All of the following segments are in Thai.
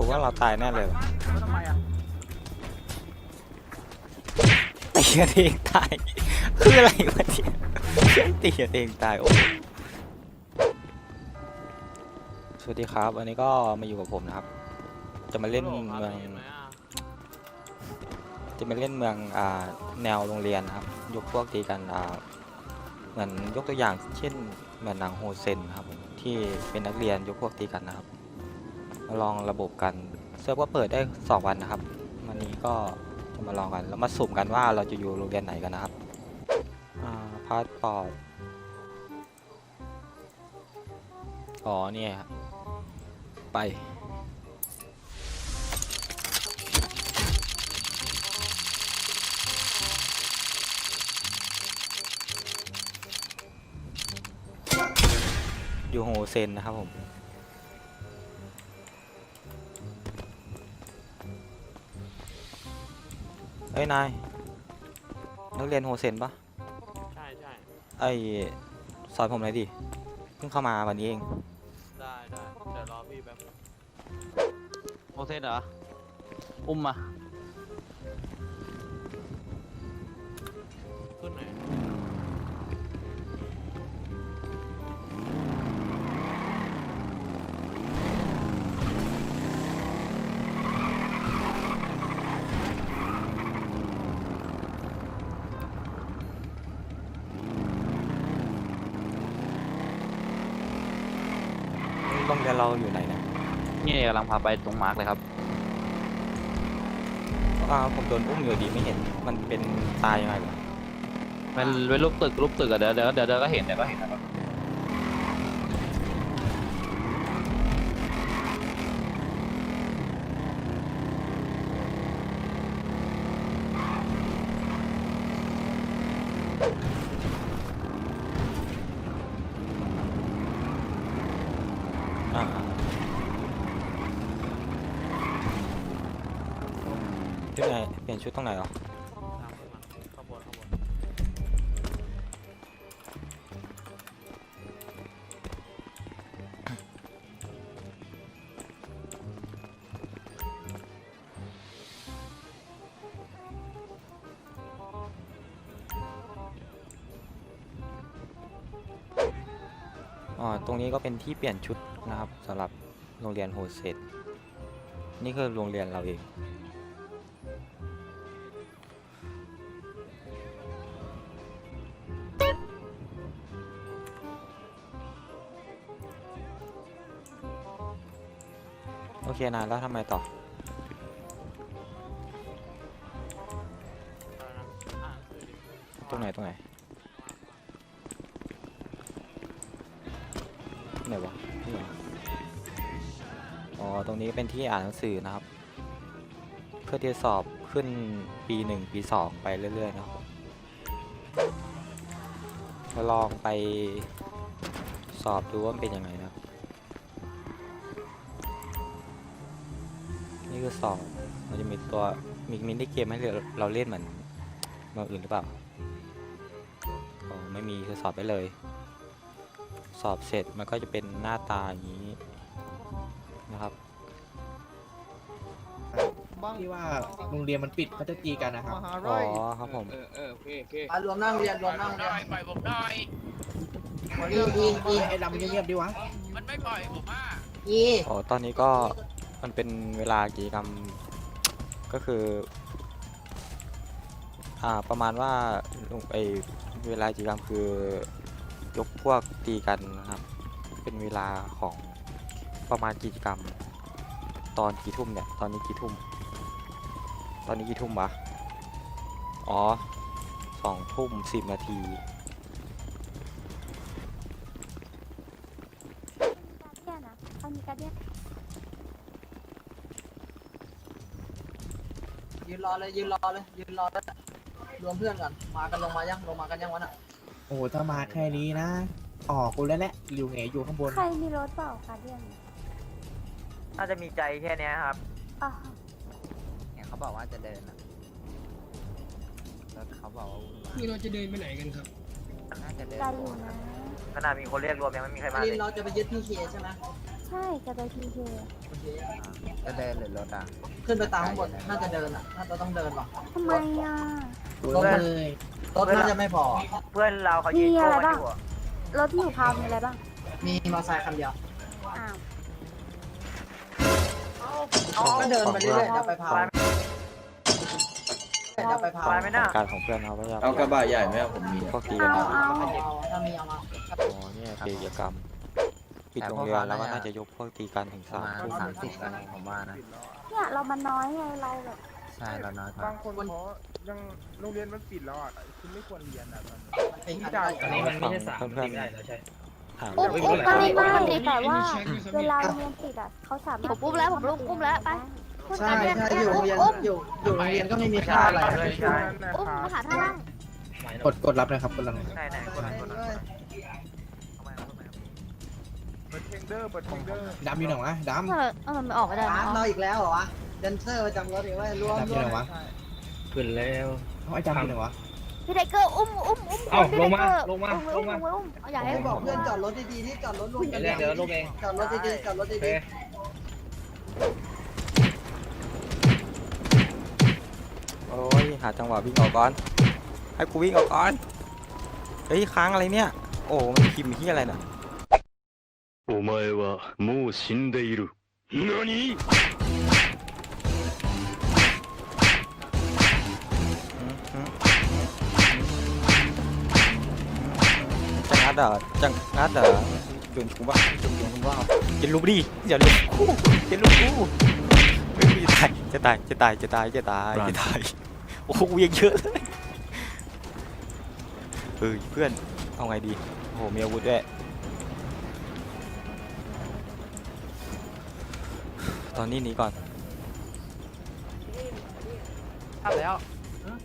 ผมว่าเราตายแน่เลยว่ะทำไมอะตีกันเองตาย คืออะไรวะเนี่ยตีกันเองตายโอ้สวัสดีครับวันนี้ก็มาอยู่กับผมนะครับ จะมาเล่นเมืองจะมาเล่นเมืองอ่าแนวโรงเรียนนะครับ ยกพวกตีกันอ่าเหมือนยกตัวอย่างเช่นเหมือนหนังโฮเซนครับผมที่เป็นนักเรียนยกพวกตีกันนะครับ มาลองระบบกันเซิร์ฟก็เปิดได้ 2 วันนะครับ วันนี้ก็จะมาลองกัน แล้วมาสุ่มกันว่าเราจะอยู่โรงเรียนไหนกันนะครับอ่าพาสปอร์ตอ๋อเนี่ยไปอยู่โฮเซนนะครับผม เอ้ยนายนักเรียนโฮเซนปะใช่ใช่ไอ้สอนผมหน่อยดิเพิ่งเข้ามาวันนี้เอง ได้ได้เดี๋ยวรอพี่แป๊บนึงโมเซนเหรอ อุ้มมา โรงเรียนเราอยู่ไหนเนี่ยนี่กำลังพาไปตรงมาร์กเลยครับอ่าผมโดนอุ้มอยู่ดีไม่เห็น มันเป็นตายยังไงเหรอเป็นเป็นรูปตึกรูปตึกอะเดี๋ยวเดี๋ยวเดี๋ยวเดี๋ยวก็เห็นเดี๋ยวก็เห็นนะครับ อ่าชุดไหนเปลี่ยนชุดตรงไหนเหรอ ตรงนี้ก็เป็นที่เปลี่ยนชุดนะครับสำหรับโรงเรียนโฮเซตนี่คือโรงเรียนเราเอง โอเคนะแล้วทำไมต่ออะไรนะอ่าขึ้นดิตรงไหนตรงไหน ไหนวะนี่เหรออ๋อ ตรงนี้เป็นที่อ่านหนังสือนะครับ เพื่อที่จะสอบขึ้นปีหนึ่งปีสองไปเรื่อยๆนะครับจะลองไปสอบดูว่าเป็นยังไงนะครับ นี่คือสอบมันจะมีตัวมีมินิเกมให้เราเล่นเหมือนเมืองอื่นหรือเปล่า อ๋อ ไม่มีคือสอบไปเลย สอบเสร็จมันก็จะเป็นหน้าตาอย่างนี้นะครับที่ว่าโรงเรียนมันปิดเขาจะตีกันนะครับอ๋อครับผม เออเออโอเคโอเคมารวมนั่งเรียนรวมนั่งเรียนปล่อยผมหน่อยอีอีอีไอ้ดำเงียบๆดิวะ มันไม่ปล่อยผมอะอีอ๋อ ตอนนี้ก็มันเป็นเวลากิจกรรม ก็คือ อ่า ประมาณว่าลงไอเวลากิจกรรมคือ ยกพวกตีกันนะครับ เป็นเวลาของประมาณกิจกรรม ตอนกี่ทุ่มเนี่ย ตอนนี้กี่ทุ่ม ตอนนี้กี่ทุ่มวะ อ๋อสองทุ่มสิบนาที ยืนรอเลยยืนรอเลยยืนรอแล้วรวมเพื่อนก่อนมากันลงมายังลงมากันยังวะน่ะ โอ้โหถ้ามาแค่นี้นะ ออกกูแล้วแหละอยู่เหงอยู่ข้างบน ใครมีรถเปล่าการเดียนน่าจะมีใจแค่เนี้ยครับ อ๋อเนี่ยเขาบอกว่าจะเดินอะแล้วเขาบอกว่าคือเราจะเดินไปไหนกันครับน่าจะเดินการอยู่นะ ขนาดมีคนเรียกรวมยังไม่มีใครมาลิเลนยเราจะไปยึดที่เคใช่ไหมใช่จะไปทีเคโอเคไปจะเดินหรือรถอะขึ้นไปตามข้างบนน่าจะเดินอะ น่าจะต้องเดินว่ะทำไมอะรถมัน รถน่าจะไม่พอ เพื่อนเราเขามีอะไรบ้างรถที่อยู่พาวมีอะไรบ้าง มีมอเตอร์ไซค์คันเดียว อ้าวก็เดินไปเรื่อยๆเดี๋ยวไปพาวเดี๋ยวไปพาวของการของเพื่อนเขาพยายามเอากระบะใหญ่ไหมอะผมมีพวกตีกันเอานะเอาเอาถ้ามีเอามา อ๋อเนี่ยกิจกรรมปิดโรงเรียนแล้วก็น่าจะยกพวกตีกันถึงประสามมาณทุ่มสามสิบอะไรผมว่านะ เนี่ยเรามันน้อยไงเราแบบ ใช่เราน้อยกว่าบางคนเขา ยังโรงเรียนมันปิดแล้วอะคุณไม่ควรเรียนอะมันมันเป็นกันได้อันนี้มันไม่ใช่สามเพื่อนถามอุ้มเรื่องอุ้มอะไรไม่ไม่แต่ว่า เวลาเรียนติดอะเขาสามารถผมอุ้มแล้วผมอุ้มแล้วไปใช่ใช่อยู่โรงเรียนอยู่อยู่โรงเรียนก็ไม่มีค่าอะไรอุ้มมาหาท่านั่งกดกดรับนะครับกดรับใช่ไหนคนไหนเลยเปิดเพลงเดอร์เปิดเพลงเดอร์ดำอยู่ไหนวะดเออเออมันออกไม่ได้ร้านเราอีกแล้วเหรอวะแดนเซอร์ประจำรถอีกว่าร่วมดำอยู่ไหนวะ ขึ้นแล้ว เอาไอ้ดำอยู่ไหนวะ พี่ไทเกอร์อุ้มอุ้มอุ้ม เอ้า พี่ ลงมา ไทเกอร์ ลงมา อุ้ ลงมา อุ้อุ้มเอาอย่าให้ ให้บอกเพื่อนจอดรถดีๆที่จอดรถรวมกัน เดี๋ยวเดี๋ยวลงเอง จอดรถดีๆจอดรถ โอ ดี เค โอ้ยหาจังหวะวิ่งออกก่อนให้กูวิ่งออกก่อนเฮ้ยค้างอะไรเนี่ย โอ้มันพิมพ์ที่อะไรน่ะ お前はもう死んでいる。何 จะงัดเหรอจะงัดเหรอโดนกูบ้าโดนกูบ้าอย่าลุกดิอย่าลุกกูอย่าลุกกูเฮ้ยกูจะตายจะตายจะตายจะตายจะตายจะตายโอ้โหยังเยอะเลยเฮ้ยเพื่อนเอาไงดีโอ้โหมีอาวุธด้วยตอนนี้หนีก่อนทำแล้ว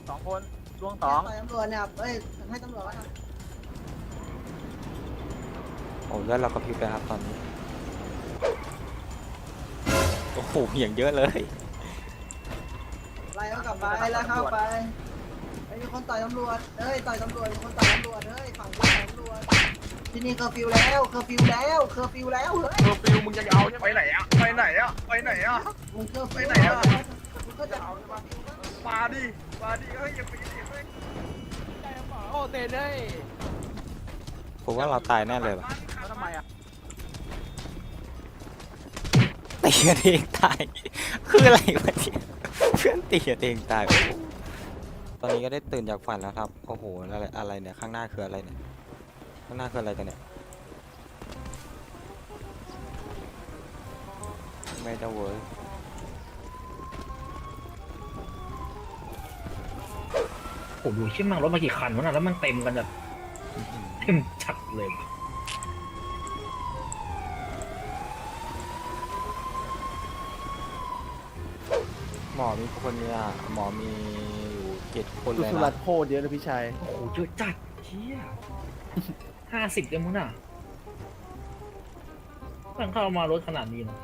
สองคนล่วงๆสองต่อยตำรวจเนี่ยเอ้ยให้ตำรวจวะ นะโอ้ยแล้วเราก็พริบไปครับตอนนี้ โอ้โหมีอย่างเยอะเลย ไล่เขากลับไปไล่เข้าไปไอ้มีคนต่อยตำรวจเอ้ยต่อยตำรวจมีคนต่อยตำรวจเฮ้ยฝั่งกูต่อยตำรวจที่นี่เคอร์ฟิวแล้วเคอร์ฟิวแล้วเคอร์ฟิวแล้วเฮ้ยเคอร์ฟิวมึงจะเอาใช่ไหมไปไหนอะไปไหนอะไปไหนอะมึงเคอร์ฟิวไปไหนอะมึงก็จะเอาเคอร์ฟิวมาดิมาดิเฮ้ยอย่าไปดิเฮ้ยโอ้เตะเลยผมว่าเราตายแน่เลยว่ะแล้วทำ ไมอะตีกันเองตาย คืออะไรวะเนี่ยเพื่อนตีกันเองตายโอ้โหตอนนี้ก็ได้ตื่นจากฝันแล้วครับ โอ้โห อะไรอะไรเนี่ยข้างหน้าคืออะไรเนี่ย ข้างหน้าคืออะไรกันเนี่ย ไม่ได้เวิร์กผมดูชิ้นมังรถมากี่คันวะน่ะแล้วมันเต็มกันแบบเต็มชัดเลยหม อมีคนเนี่ยหมอมีอยู่เจ็ดคนเลยสุนะรัตโคตรเยอะเลยพี่ชายโอ้โหเยอะจัดเชี่ยห้าสิบเลยมั้งน่ะตั้งเข้ามารถขนาดนี้นะ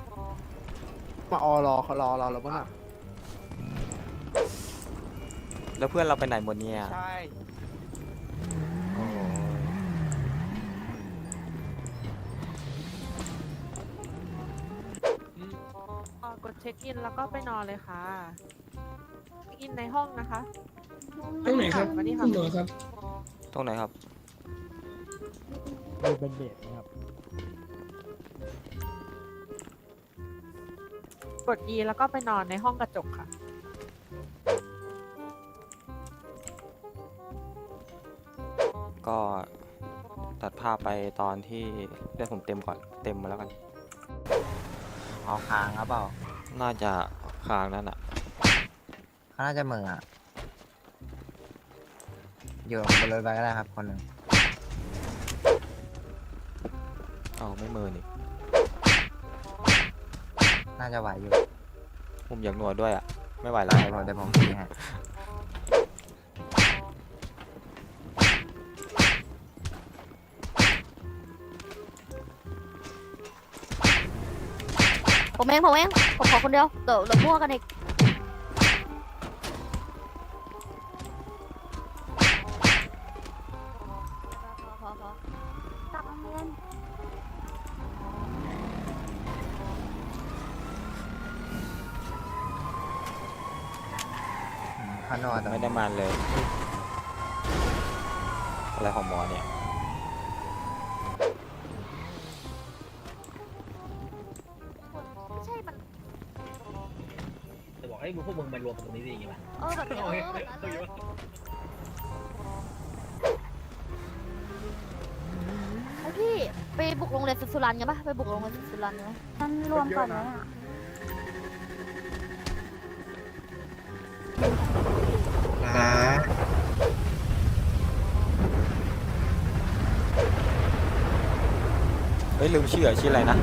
มาออรอเขารอเราแล้วป่ะน่ะแล้วเพื่อนเราไปไหนหมดเนี่ยใช่ เช็คอินแล้วก็ไปนอนเลยค่ะเช็คอินในห้องนะคะตรงไหนครับมานี่คุค่ะณหมอครับ ตรงไหนครับมีเป็นเบสนะครับ กด E แล้วก็ไปนอนในห้องกระจกค่ะ ก็ตัดภาพไปตอนที่เลือดผมเต็มก่อน เต็มมาแล้วกัน เอาค้างครับเปล่า น่าจะค้างนั่นอะเขาน่าจะเหมืออะอยู่บนรถไปก็ได้ครับคนหนึ่งเอาไม่มือนี่น่าจะไหวอยู่ผมอยากหนวดด้วยอะไม่ไหวแล้ได้วผมเดี๋ยวผมขี่ให้ ผมเองผมเองผมขอคนเดียวเดี๋ยวเรามั่วกันอีกับเรีข้างนอนแต่ไม่ได้มาเลย อะไรของหมอเนี่ย มึงมารวมตรงนี้ได้ยังไงวะเออแบบนี้เออแบบนั้นเลยไอพี่ไปบุกโรงเรียนสุรันกันปะไปบุกโรงเรียนสุรันกันไหมมันรวมก่อนนะนะเฮ้ยลืมชื่ออะชื่ออะไรนะ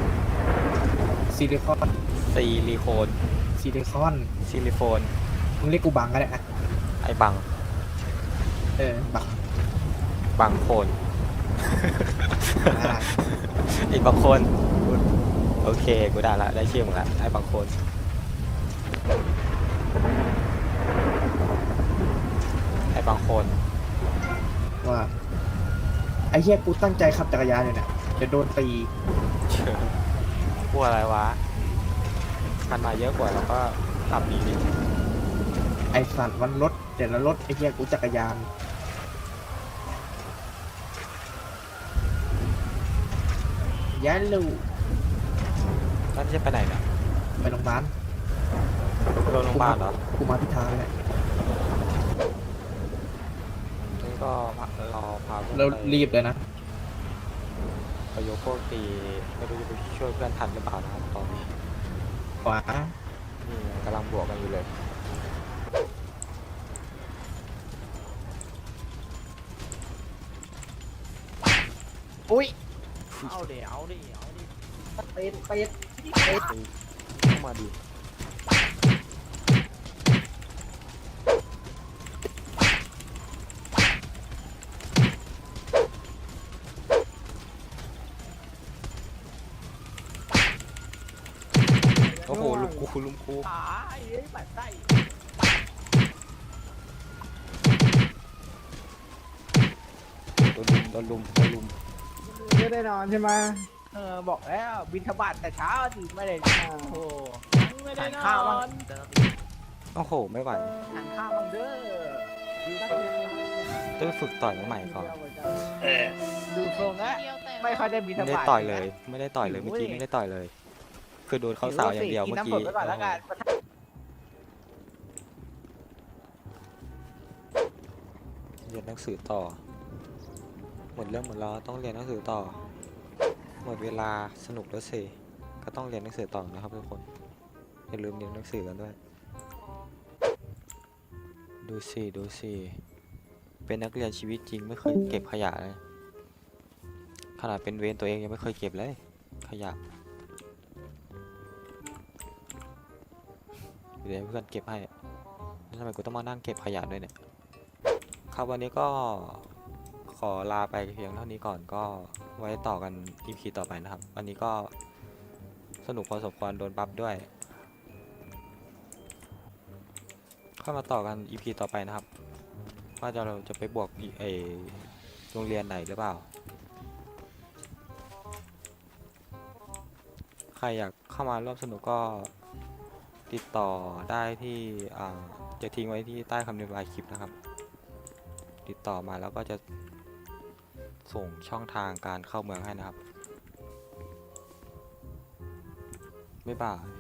ซิลิคอนซีลิโคนซิลิคอน ซิลิโฟน มึงเรียกกูบังก็ได้อะไอ้บัง เออบังบังโคนอ่าไอ้บังโคนโอเค กูได้ละได้ชื่อมึงละไอ้บังโคน ไอ้บังโคน ว่าไอ้เหี้ยกูตั้งใจขับจักรยานอยู่เนี่ยจะโดนตีเชิญพวกอะไรวะมันมาเยอะกว่าแล้วก็ ขับหนีดิไอสัตว์วันรถเดี๋ยวละรถไอ้เหี้ยกูจักรยาน ยันลูนั่นจะไปไหนเนี่ยไปโรงพยาบาลโรงพยาบาลเหรอกูมาที่ทางเลยนี่ก็รอพาพวกแล้วไปรีบเลยนะไปยกพวกตีไม่รู้จะไปช่วยเพื่อนทันหรือเปล่านะครับตอนนี้ขวานี่ กำลังบวกกันอยู่เลยอุ้ยเอาเดี๋ยวเอาดิเอาดิเป็ดเป็ดเข้ามาดิโอ้ โหลุมกูลุมกูขาไอ้เอ้ยบัดไส้โดนลุมโดนลุมโดนลุมไม่ได้นอนใช่ไหมเออบอกแล้วบินทบาทแต่เช้าถึงไม่ได้นอนโอ้โหไม่ได้นข้าวอบ้างนโอ้โหไม่ไหวทานข้าวบ้างเด้อดูนักเรียนต้องไปฝึกต่อยใหม่ก่อนดูทรงอะไม่ค่อยได้บินทไม่ได้บาทต่อยเลย ไม่ได้ต่อยเลยเมื่อกี้ไม่ได้ต่อยเลย คือโดนเขาสาวอย่างเดียวกินเมื่อน้ำกี้สดไว้ก่อนแล้วกันเรียนหนังสือต่อ หมดเรื่องหมดแล้วต้องเรียนหนังสือต่อ หมดเวลาสนุกแล้วสิก็ต้องเรียนหนังสือต่อนะครับทุกคนอย่าลืมเรียนหนังสือกันด้วย ดูสิดูสิเป็นนักเรียนชีวิตจริงไม่เคยเก็บขยะเลยขนาดเป็นเวรตัวเองยังไม่เคยเก็บเลย ขยะ เดี๋ยวเพื่อนเก็บให้แล้วทำไมกูต้องมานั่งเก็บขยะด้วยเนี่ย ครับวันนี้ก็ขอลาไปเพียงเท่านี้ก่อนก็ไว้ต่อกัน EP ต่อไปนะครับ วันนี้ก็สนุกพอสมควรโดนบัฟด้วยค่อยมาต่อกัน EP ต่อไปนะครับ ว่าจะเราจะไปบวกอีเออโรงเรียนไหนหรือเปล่า ใครอยากเข้ามาร่วมสนุกก็ ติดต่อได้ที่จะทิ้งไว้ที่ใต้คำนิยายคลิปนะครับ ติดต่อมาแล้วก็จะส่งช่องทางการเข้าเมืองให้นะครับ บ๊ายบาย